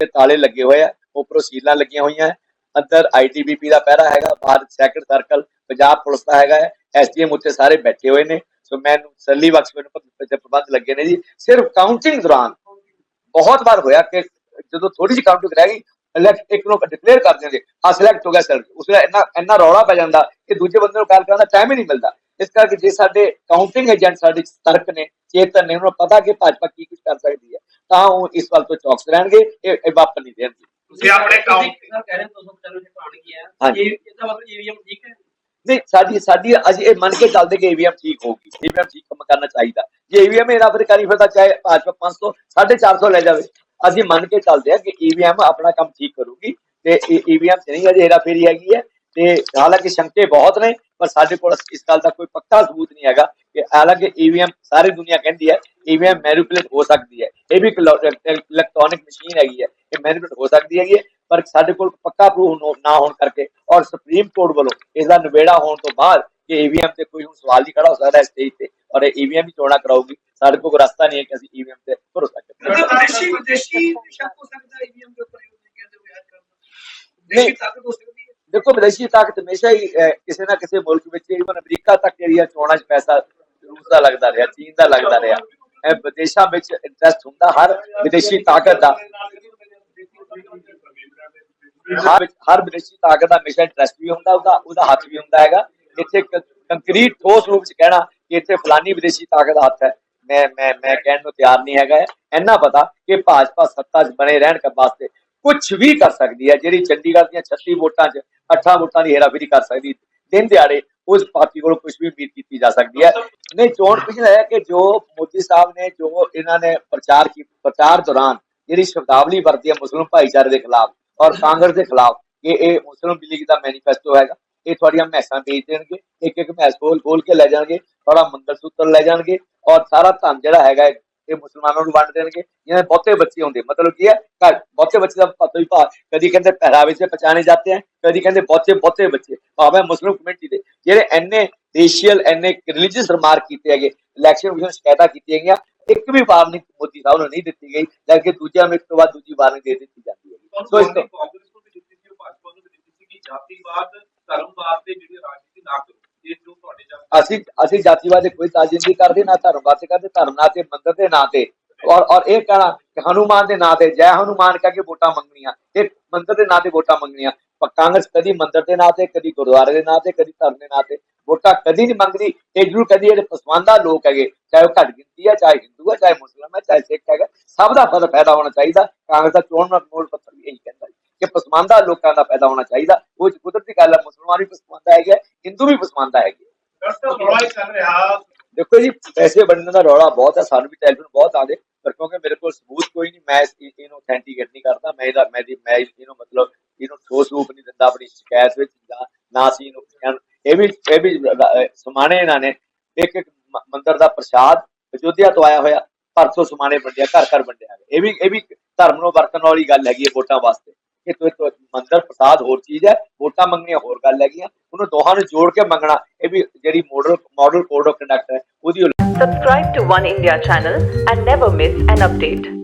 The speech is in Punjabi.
ਤੇ ਤਾਲੇ ਲੱਗੇ ਹੋਏ ਆ, ਉੱਪਰੋਂ ਸੀਲਾਂ ਲੱਗੀਆਂ ਹੋਈਆਂ ਹੈ, ਅੰਦਰ ਆਈਟੀਬੀਪੀ ਦਾ ਪਹਿਰਾ ਹੈਗਾ, ਬਾਹਰ ਸੈਕਟਰ ਸਰਕਲ ਪੰਜਾਬ ਪੁਲਿਸ ਦਾ ਹੈਗਾ ਐਸਡੀਐਮ ਉੱਤੇ ਸਾਰੇ ਬੈਠੇ ਹੋਏ ਨੇ, ਸੋ ਮੈਨੂੰ ਸੱਲੀ ਬਖਸ਼ ਮੈਨੂੰ ਪ੍ਰਬੰਧ ਲੱਗੇ ਨੇ ਜੀ। ਸਿਰਫ ਕਾਊਂਟਿੰਗ ਦੌਰਾਨ ਬਹੁਤ ਵਾਰ ਹੋਇਆ ਕਿ ਜਦੋਂ ਥੋੜੀ ਜਿਹੀ ਕਾਊਂਟਿੰਗ ਰਹਿ ਗਈ ਇਲੈਕਟ ਇੱਕ ਨੂੰ ਡਿਕਲੇਅਰ ਕਰ ਦਿੰਦੇ ਆ ਸਿਲੈਕਟ ਹੋ ਗਿਆ ਸਰ ਉਸ ਵੇਲੇ ਇੰਨਾ ਇੰਨਾ ਰੌਲਾ ਪੈ ਜਾਂਦਾ ਕਿ ਦੂਜੇ ਬੰਦੇ ਨੂੰ ਕਾਲ ਕਰਨ ਦਾ ਟਾਈਮ ਹੀ ਨਹੀਂ ਮਿਲਦਾ। ਇਸ ਕਰਕੇ ਜੇ ਸਾਡੇ ਕਾਊਂਟਿੰਗ ਏਜੰਟ ਸਾਡੇ ਤਰਕ ਨੇ, ਚੇਤਨ ਨੇ, ਉਹਨਾਂ ਨੂੰ ਪਤਾ ਕਿ ਭਾਜਪਾ ਕੀ ਕੁਝ ਕਰ ਸਕਦੀ ਹੈ। ਤਾਂ ਉਹ ਇਸ ਵੱਲ ਤੋਂ ਚੌਕਸ ਰਹਿਣਗੇ ਇਹ ਇਹ ਵਾਪਰ ਨਹੀਂ ਦੇਣਗੇ। ਤੁਸੀਂ ਆਪਣੇ ਕਾਊਂਟ ਸਰ ਕਹਿ ਰਹੇ 295 ਤੇ ਕਾਊਂਟ ਕੀਤਾ ਹਾਂਜੀ। ਇਹ ਇਹਦਾ ਮਤਲਬ ਈਵੀਐਮ ਠੀਕ ਹੈ? ਨਹੀਂ ਸਾਡੀ ਸਾਡੀ ਅਸੀਂ ਇਹ ਮੰਨ ਕੇ ਚੱਲਦੇ ਕਿ ਈਵੀਐਮ ਠੀਕ ਹੋਊਗੀ। ਈਵੀਐਮ ਠੀਕ ਕੰਮ ਕਰਨਾ ਚਾਹੀਦਾ। ਜੇ ਈਵੀਐਮ ਇਹਦਾ ਫਿਰ ਕਰੀ ਫਿਰਦਾ ਚਾਹੇ ਭਾਜਪਾ 500 450 ਲੈ ਜਾਵੇ। ਅਸੀਂ ਮੰਨ ਕੇ ਚੱਲਦੇ ਹਾਂ ਕਿ ਈਵੀਐਮ ਆਪਣਾ ਕੰਮ ਠੀਕ ਕਰੂਗੀ ਤੇ ਈਵੀਐਮ ਚ ਨਹੀਂ ਅਜੇ ਹੇਰਾ ਫੇਰੀ ਹੈਗੀ ਹੈ। ਤੇ ਹਾਲਾਂਕਿ ਸ਼ੰਕੇ ਬਹੁਤ ਨੇ ਪਰ ਸਾਡੇ ਕੋਲ ਇਸ ਗੱਲ ਦਾ ਕੋਈ ਪੱਕਾ ਸਬੂਤ ਨਹੀਂ ਹੈਗਾ ਕਿ ਹਾਲਾਂਕਿ ਈਵੀਐਮ ਸਾਰੀ ਦੁਨੀਆ ਕਹਿੰਦੀ ਹੈ ਈਵੀਐਮ ਮੈਨੀਪੂਲੇਟ ਹੋ ਸਕਦੀ ਹੈ। ਇਹ ਵੀ ਇਲੈਕਟ੍ਰੋਨਿਕ ਮਸ਼ੀਨ ਹੈਗੀ ਹੈ ਇਹ ਮੈਨੀਪੂਲੇਟ ਹੋ ਸਕਦੀ ਹੈਗੀ ਹੈ ਪਰ ਸਾਡੇ ਕੋਲ ਪੱਕਾ ਪ੍ਰੂਫ ਨਾ ਹੋਣ ਕਰਕੇ ਔਰ ਸੁਪਰੀਮ ਕੋਰਟ ਵੱਲੋਂ ਇਸ ਦਾ ਨਿਬੇੜਾ ਹੋਣ ਤੋਂ ਬਾਅਦ ਕਿ ਈਵੀਐਮ ਤੇ ਕੋਈ ਹੁਣ ਸਵਾਲ ਨਹੀਂ ਖੜਾ ਹੋ ਸਕਦਾ ਸਟੇਜ ਤੇ ਔਰ ਇਹ ਈਵੀਐਮ ਹੀ ਚੋਣਾਂ ਕਰਾਊਗੀ ਸਾਡੇ ਕੋਲ ਰਸਤਾ ਨਹੀਂ ਹੈ ਕਿ ਅਸੀਂ ਈਵੀਐਮ ਤੇ ਭਰੋਸਾ ਕਰੀਏ। ਵਿਦੇਸ਼ੀ ਵਿਦੇਸ਼ੀ ਸ਼ੱਕ ਹੋ ਸਕਦਾ ਈਵੀਐਮ ਦੇ ਉੱਪਰ ਇਹ ਕਹਿੰਦੇ ਹੋਏ ਕਰਨਾ ਵਿਦੇਸ਼ੀ ਤਾਕਤ ਹੋ ਸਕਦੀ ਹੈ। ਦੇਖੋ ਵਿਦੇਸ਼ੀ ਤਾਕਤ ਹਮੇਸ਼ਾ ਹੀ ਕਿਸੇ ਨਾ ਕਿਸੇ ਮੁਲਕ ਵਿੱਚ ਇਵਨ ਅਮਰੀਕਾ ਤੱਕ ਜਿਹੜੀਆਂ ਚੋਣਾਂ 'ਚ ਪੈਸਾ ਰੂਸ ਦਾ ਲੱਗਦਾ ਰਿਹਾ ਚੀਨ ਦਾ ਲੱਗਦਾ ਰਿਹਾ ਵਿਦੇਸ਼ਾਂ ਵਿੱਚ ਇੰਟਰਸਟ ਹੁੰਦਾ, ਹਰ ਵਿਦੇਸ਼ੀ ਤਾਕਤ ਦਾ। ਹਰ ਹਰ ਵਿਦੇਸ਼ੀ ਤਾਕਤ ਦਾ ਹਮੇਸ਼ਾ ਇੰਟਰਸਟ ਵੀ ਹੁੰਦਾ, ਉਹਦਾ ਉਹਦਾ ਹੱਥ ਵੀ ਹੁੰਦਾ ਹੈਗਾ। ਇੱਥੇ ਕੰਕਰੀਟ ਠੋਸ ਰੂਪ ਚ ਕਹਿਣਾ ਕਿ ਇੱਥੇ ਫਲਾਨੀ ਵਿਦੇਸ਼ੀ ਤਾਕਤ ਦਾ ਹੱਥ ਹੈ। ਮੈਂ ਮੈਂ ਮੈਂ ਕਹਿਣ ਨੂੰ ਤਿਆਰ ਨਹੀਂ ਹੈਗਾ। ਇੰਨਾ ਪਤਾ ਕਿ ਭਾਜਪਾ ਸੱਤਾ 'ਚ ਬਣੇ ਰਹਿਣ ਕੇ ਵਾਸਤੇ ਕੁਝ ਵੀ ਕਰ ਸਕਦੀ ਹੈ, ਜਿਹੜੀ ਚੰਡੀਗੜ੍ਹ ਦੀਆਂ 36 ਵੋਟਾਂ 'ਚ 8 ਵੋਟਾਂ ਦੀ ਹੇਰਾਫੇਰੀ ਕਰ ਸਕਦੀ ਦਿਨ ਦਿਹਾੜੇ ਉਸ ਪਾਰਟੀ ਕੋਲੋਂ ਕੁਝ ਵੀ ਉਮੀਦ ਕੀਤੀ ਜਾ ਸਕਦੀ ਹੈ। ਨਹੀਂ, ਚੋਣ ਪਿਛਲਾ ਹੈ ਕਿ ਜੋ ਮੋਦੀ ਸਾਹਿਬ ਨੇ, ਜੋ ਇਹਨਾਂ ਨੇ ਪ੍ਰਚਾਰ ਕੀ, ਪ੍ਰਚਾਰ ਦੌਰਾਨ ਜਿਹੜੀ ਸ਼ਬਦਾਵਲੀ ਵਰਤੀ ਹੈ ਮੁਸਲਿਮ ਭਾਈਚਾਰੇ ਦੇ ਖਿਲਾਫ ਔਰ ਕਾਂਗਰਸ ਦੇ ਖਿਲਾਫ ਕਿ ਇਹ ਮੁਸਲਿਮ ਲੀਗ ਦਾ ਮੈਨੀਫੈਸਟੋ ਹੈਗਾ। ਇਹ ਤੁਹਾਡੀਆਂ ਮੈਸਾਂ ਵੇਚ ਦੇਣਗੇ, ਇੱਕ ਇੱਕ ਮੈਸ ਖੋਲ ਖੋਲ ਕੇ ਲੈ ਜਾਣਗੇ, ਤੁਹਾਡਾ ਮੰਗਲ ਸੂਤਰ ਲੈ ਜਾਣਗੇ ਔਰ ਸਾਰਾ ਧਨ ਜਿਹੜਾ ਹੈਗਾ ਇਹ ਮੁਸਲਮਾਨਾਂ ਨੂੰ ਵੰਡ ਦੇਣਗੇ। ਜਿਵੇਂ ਬਹੁਤੇ ਬੱਚੇ ਹੁੰਦੇ, ਮਤਲਬ ਕੀ ਹੈ ਘੱਟ ਬਹੁਤੇ ਬੱਚੇ ਦਾ ਪਤਾ ਹੀ ਭਾ, ਕਦੀ ਕਹਿੰਦੇ ਪਹਿਰਾਵੇ ਸੇ ਪਛਾਣੇ ਜਾਂਦੇ ਹੈ ਕਦੀ ਕਹਿੰਦੇ ਬਹੁਤੇ ਬਹੁਤੇ ਬੱਚੇ, ਭਾਵੇਂ ਮੁਸਲਿਮ ਕਮਿਊਨਿਟੀ ਦੇ, ਜਿਹੜੇ ਐਨੇ ਰੇਸ਼ੀਅਲ ਐਨੇ ਰਿਲੀਜੀਅਸ ਰਿਮਾਰਕ ਕੀਤੇ ਹੈਗੇ ਇਲੈਕਸ਼ਨ ਵਿੱਚ ਸ਼ਿਕਾਇਤਾਂ ਕੀਤੀਆਂ ਗਈਆਂ ਇੱਕ ਵੀ ਵਾਰ ਨਹੀਂ ਮੋਦੀ ਸਾਹਿਬ ਨੂੰ ਨਹੀਂ ਦਿੱਤੀ ਗਈ ਜਦਕਿ ਦੂਜਿਆਂ ਇੱਕ ਤੋਂ ਬਾਅਦ ਦੂਜੀ ਵਾਰ ਨਹੀਂ ਦੇ ਦਿੱਤੀ ਜਾਂਦੀ ਹੈ ਸੋ ਇਸ ਤੋਂ ਕਾਂਗਰਸ ਨੂੰ ਵੀ ਦਿੱਤੀ ਸੀ ਉਹ ਭਾਜਪਾ ਨੂੰ ਵੀ ਦਿੱਤੀ ਸੀ ਕਿ ਜਾਤੀਵਾਦ ਧਰਮਵਾਦ ਤੇ ਜਿਹੜੀ ਰਾਜਨੀਤੀ ਨਾ ਕਰੋ ਅਸੀਂ ਅਸੀਂ ਜਾਤੀਵਾਦ ਦੀ ਕੋਈ ਤਾਜਿੰਦੀ ਕਰਦੇ ਨਾ ਧਰਮਵਾਦ ਤੇ ਕਰਦੇ ਧਰਮ ਨਾਂ ਤੇ ਮੰਦਰ ਦੇ ਨਾਂ ਤੇ। ਔਰ ਔਰ ਇਹ ਕਹਿਣਾ ਕਿ ਹਨੂਮਾਨ ਦੇ ਨਾਂ ਤੇ ਜੈ ਹਨੂਮਾਨ ਕਹਿ ਕੇ ਵੋਟਾਂ ਮੰਗਣੀਆਂ ਇਹ ਮੰਦਰ ਦੇ ਨਾਂ ਤੇ ਵੋਟਾਂ ਮੰਗਣੀਆਂ। ਕਾਂਗਰਸ ਕਦੀ ਮੰਦਰ ਦੇ ਨਾਂ ਤੇ ਕਦੀ ਗੁਰਦੁਆਰੇ ਦੇ ਨਾਂ ਤੇ ਕਦੀ ਧਰਮ ਦੇ ਨਾਂ ਤੇ ਵੋਟਾਂ ਕਦੀ ਨਹੀਂ ਮੰਗਦੀ। ਇਹ ਜ਼ਰੂਰ ਕਦੀ ਜਿਹੜੇ ਪਸਮਾਨਦਾ ਲੋਕ ਹੈਗੇ ਚਾਹੇ ਉਹ ਘੱਟ ਗਿਣਤੀ ਹੈ ਚਾਹੇ ਹਿੰਦੂ ਹੈ ਚਾਹੇ ਮੁਸਲਮਾਨ ਹੈ ਚਾਹੇ ਸਿੱਖ ਹੈਗਾ ਸਭ ਦਾ ਫ਼ਰਕ ਪੈਦਾ ਹੋਣਾ ਚਾਹੀਦਾ। ਕਾਂਗਰਸ ਦਾ ਚੋਣ ਮੋਲ ਪੱਤਰ ਵੀ ਇਹੀ ਕਹਿੰਦਾ ਕਿ ਪਸਮਾਨਦਾ ਲੋਕਾਂ ਦਾ ਪੈਦਾ ਹੋਣਾ ਚਾਹੀਦਾ। ਉਹ ਕੁਦਰਤੀ ਗੱਲ ਹੈ ਮੁਸਲਮਾਨ ਵੀ ਪਸਮਾਨਦਾ ਹੈਗੇ ਹਿੰਦੂ ਵੀ ਪਸਮਾਨਦਾ ਹੈਗੇ ਦੇਖੋ ਜੀ ਪੈਸੇ ਬਣਨ ਦਾ ਰੌਲਾ ਬਹੁਤ ਹੈ ਸਾਨੂੰ ਵੀ ਟੈਲੀਫੋਨ ਬਹੁਤ ਆਉਂਦੇ ਪਰ ਕਿਉਂਕਿ ਮੇਰੇ ਕੋਲ ਸਬੂਤ ਕੋਈ ਨਹੀਂ ਮੈਂ ਇਸ ਚੀਜ਼- ਇਹਨੂੰ ਅਥੈਂਟੀਕੇਟ ਨਹੀਂ ਕਰਦਾ ਮੈਂ ਇਹਦਾ ਮੈਂ ਦੀ ਮੈਂ ਇਹਨੂੰ ਮਤਲਬ ਇਹਨੂੰ ਠੋਸ ਨਹੀਂ ਦਿੰਦਾ, ਆਪਣੀ ਸ਼ਿਕਾਇਤ ਵਿੱਚ ਜਾਂ ਨਾ ਸੀ ਇਹਨੂੰ ਇਹ ਵੀ ਇਹ ਵੀ ਸਮਾਣੇ ਇਹਨਾਂ ਨੇ। ਇੱਕ ਇੱਕ ਮ- ਦਾ ਪ੍ਰਸ਼ਾਦ ਅਯੋਧਿਆ ਤੋਂ ਆਇਆ ਹੋਇਆ, ਪਰਸੋਂ ਸਮਾਣੇ ਵੰਡਿਆ, ਘਰ ਘਰ ਵੰਡਿਆ ਇਹ ਵੀ ਇਹ ਵੀ ਧਰਮ ਨੂੰ ਵਰਤਣ ਵਾਲੀ ਗੱਲ ਹੈਗੀ ਹੈ ਵੋਟਾਂ ਵਾਸਤੇ। ਕਿ ਤੂੰ ਤੂੰ ਪ੍ਰਸਾਦ ਹੋਰ ਚੀਜ਼ ਹੈ, ਵੋਟਾਂ ਮੰਗਣੀਆਂ ਹੋਰ ਗੱਲ ਹੈਗੀਆਂ, ਉਹਨੂੰ ਦੋਹਾਂ ਨੂੰ ਜੋੜ ਕੇ ਮੰਗਣਾ, ਇਹ ਵੀ ਜਿਹੜੀ model model code of conduct ਹੈ, ਉਹਦੀ Subscribe to One India channel and never miss an update.